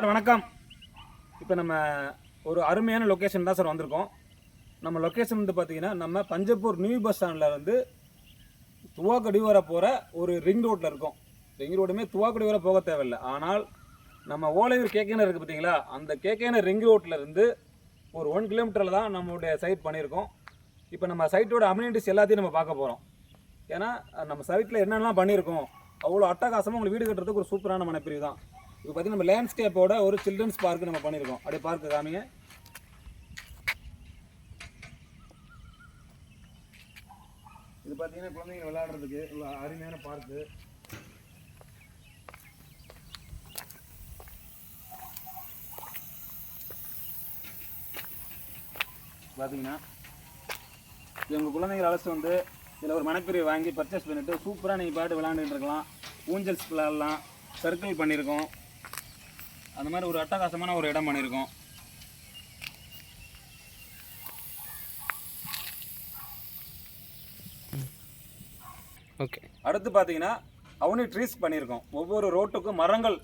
Sir வணக்கம். இப்போ நம்ம ஒரு அருமையான லொக்கேஷன் தான் சார் வந்திருக்கோம். நம்ம லொக்கேஷன் வந்து பார்த்தீங்கன்னா நம்ம பஞ்சப்பூர் நியூ பஸ் ஸ்டாண்டில் வந்து துவாக்கடி வர போகிற ஒரு ரிங் ரோட்டில் இருக்கோம். ரிங் ரோடுமே துவாக்கடி வர போக தேவையில்லை. ஆனால் நம்ம ஓலையூர் கேகேனர் இருக்குது பார்த்தீங்களா அந்த கேகேனர் ரிங் ரோட்டில் இருந்து ஒரு ஒன் கிலோமீட்டரில் தான் நம்மளுடைய சைட் பண்ணியிருக்கோம். இப்போ நம்ம சைட்டோட அம்யூனிட்டிஸ் எல்லாத்தையும் நம்ம பார்க்க போகிறோம் ஏன்னா நம்ம சைட்டில் என்னென்னலாம் பண்ணியிருக்கோம் அவ்வளோ அட்டகாசமாக உங்களுக்கு வீடு கட்டுறதுக்கு ஒரு சூப்பரான மனப்பிரிவு தான். இப்போ பார்த்தீங்கன்னா நம்ம லேண்ட்ஸ்கேப்போட ஒரு சில்ட்ரன்ஸ் பார்க் நம்ம பண்ணியிருக்கோம் அப்படியே பார்க்கு காமிங்க. இது பார்த்தீங்கன்னா குழந்தைங்க விளையாடுறதுக்கு அருமையான பார்க்கு பார்த்தீங்கன்னா எங்கள் உங்கள் குழந்தைங்களை அழைச்சிட்டு வந்து இதில் ஒரு மணப்பிரிவு வாங்கி பர்ச்சேஸ் பண்ணிவிட்டு சூப்பராக நீங்கள் பாட்டு விளையாண்டுட்டு இருக்கலாம். ஊஞ்சல்ஸ் விளையாடலாம் சர்க்கிள் பண்ணியிருக்கோம் அந்த மாதிரி ஒரு அட்டகாசமான ஒரு இடம் பண்ணியிருக்கோம் ஓகே. அடுத்து பார்த்தீங்கன்னா அவனி ட்ரீஸ் பண்ணியிருக்கோம் ஒவ்வொரு ரோட்டுக்கும் மரங்கள்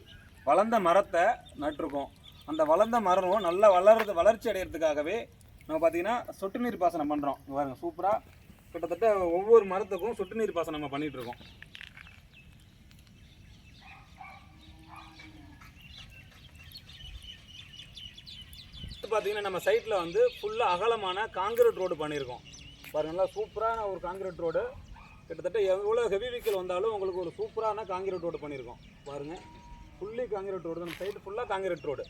வளர்ந்த மரத்தை நட்டிருக்கோம். அந்த வளர்ந்த மரமும் நல்லா வளர்றது வளர்ச்சி அடையிறதுக்காகவே நம்ம பார்த்தீங்கன்னா சொட்டு நீர் பாசனம் பண்ணுறோம் பாருங்க சூப்பராக கிட்டத்தட்ட ஒவ்வொரு மரத்துக்கும் சொட்டு நீர் பாசனம் நம்ம பண்ணிட்டு அடுத்து பார்த்தீங்கன்னா நம்ம சைட்டில் வந்து ஃபுல்லாக அகலமான காங்கிரீட் ரோடு பண்ணியிருக்கோம் பாருங்க நல்லா சூப்பரான ஒரு காங்கிரீட் ரோடு கிட்டத்தட்ட எவ்வளோ ஹெவி வெஹிக்கிள் வந்தாலும் உங்களுக்கு ஒரு சூப்பரான காங்கிரீட் ரோடு பண்ணியிருக்கோம் பாருங்க ஃபுல்லி காங்கிரீட் ரோடு நம்ம சைடு ஃபுல்லாக காங்கிரீட் ரோடு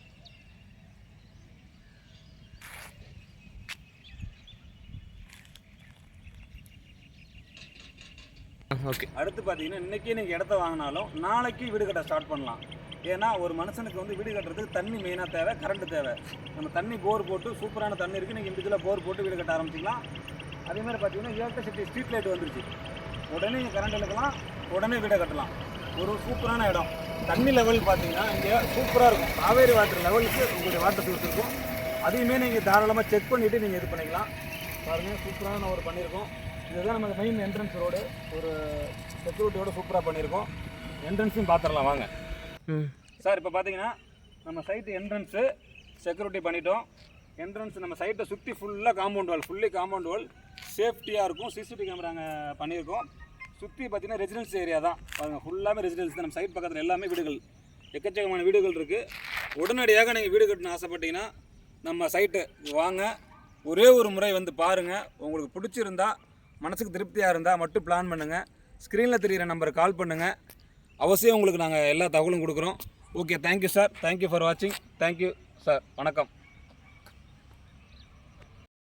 ஓகே அடுத்து பார்த்தீங்கன்னா இன்றைக்கி நீங்கள் இடத்த வாங்கினாலும் நாளைக்கு வீடு கட்ட ஸ்டார்ட் பண்ணலாம். ஏன்னா ஒரு மனுஷனுக்கு வந்து வீடு கட்டுறதுக்கு தண்ணி மெயினாக தேவை கரண்ட் தேவை. நம்ம தண்ணி போர் போட்டு சூப்பரான தண்ணி இருக்குது நீங்கள் இண்டிவிஜுவலாக போர் போட்டு வீடு கட்ட ஆரம்பிச்சிக்கலாம். அதேமாதிரி பார்த்தீங்கன்னா எலக்ட்ரிசிட்டி ஸ்ட்ரீட் லைட் வந்துருச்சு. உடனே நீங்கள் கரண்ட் இழுக்கலாம் உடனே வீடை கட்டலாம். ஒரு சூப்பரான இடம். தண்ணி லெவல் பார்த்தீங்கன்னா இங்கே சூப்பராக இருக்கும். காவேரி வாட்டர் லெவலுக்கு உங்களுடைய வாட்டர் சோர்ஸ் இருக்கும். அதையுமே நீங்கள் தாராளமாக செக் பண்ணிவிட்டு நீங்கள் இது பண்ணிக்கலாம். பாருங்கள் சூப்பரான ஒரு பண்ணியிருக்கோம். இதுதான் நமக்கு மெயின் என்ட்ரன்ஸ் ரோடு ஒரு செக்யூரிட்டியோடு சூப்பராக பண்ணியிருக்கோம். என்ட்ரன்ஸையும் பார்த்துடலாம் வாங்க. சார் இப்போ பார்த்தீங்கன்னா நம்ம சைட்டு என்ட்ரன்ஸு செக்யூரிட்டி பண்ணிட்டோம். என்ட்ரன்ஸ் நம்ம சைட்டை சுற்றி ஃபுல்லாக compound wall fully compound wall சேஃப்டியாக இருக்கும். சிசிடிவி கேமரா அங்கே பண்ணியிருக்கோம். சுற்றி பார்த்தீங்கன்னா ரெசிடென்ஸ் ஏரியா தான். பாருங்கள் ஃபுல்லாமே ரெசிடென்ஸ் தான். நம்ம சைட் பக்கத்தில் எல்லாமே வீடுகள் எக்கச்சக்கமான வீடுகள் இருக்குது உடனடியாக நீங்கள் வீடு கட்டணும் ஆசைப்பட்டீங்கன்னா நம்ம சைட்டு வாங்க. ஒரே ஒரு முறை வந்து பாருங்கள் உங்களுக்கு பிடிச்சிருந்தா மனசுக்கு திருப்தியாக இருந்தால் மட்டும் பிளான் பண்ணுங்கள் ஸ்க்ரீனில் தெரிகிற நம்பருக்கு கால் பண்ணுங்கள் அவசியம் உங்களுக்கு நாங்கள் எல்லா தகவலும் கொடுக்குறோம். Okay thank you sir thank you for வாட்சிங் தேங்க்யூ சார் வணக்கம்.